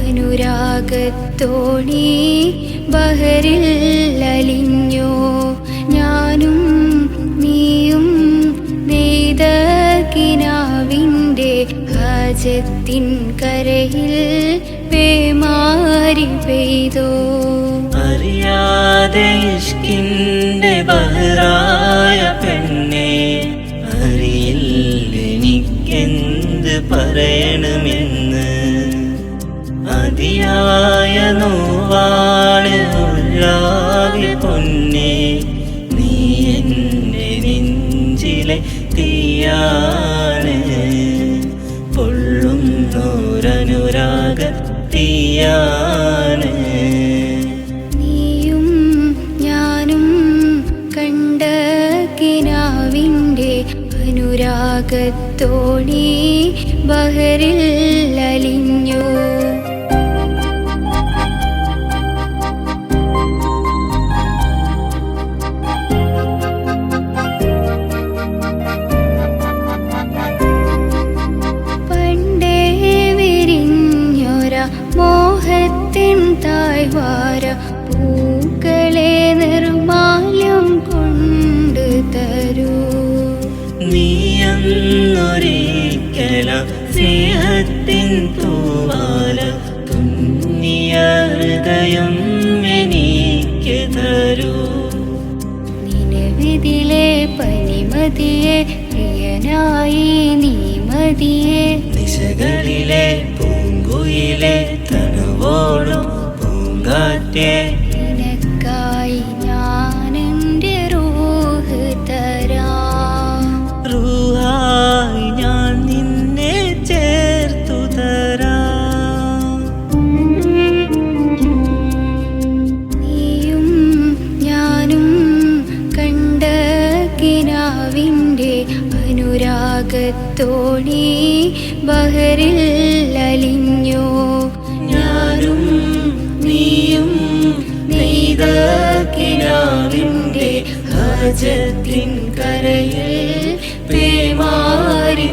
അനുരാഗത്തോണി ബഹരിൽ അലിഞ്ഞോ? ഞാനും നീയും നെയ്ത കിനാവിന്റെ ഹാജത്തിൻ കരയിൽ പേമാരി പെയ്തോ? അറിയാതെ ഇഷ്കിന്റെ ബഹറായ നെഞ്ചിലെ തീയാണ് പൊള്ളുന്നോരനുരാഗ തീയാണ് നീയും ഞാനും കണ്ട കിനാവിന്റെ അനുരാഗത്തോണി ബഹറിൽ നീയെന്നൊരിക്കല സ്നേഹത്തിൻ തൂവാല തുന്നിയ ഹൃദയം എനിക്ക് തരൂ. നിലവിതിലെ പനിമതിയെ പ്രിയനായി നീ മതിയെ. നിശകളിലെ പൂങ്കുയിലെ തണുവോളും പൂങ്കാറ്റേ കിനാവിന്റെ അനുരാഗത്തോണി ബഹറിൽ അലിഞ്ഞോ. ഞാനും നീയും നെയ്ത കിനാവിന്റെ ഹജത്തിൻ കരയിൽ പേമാരി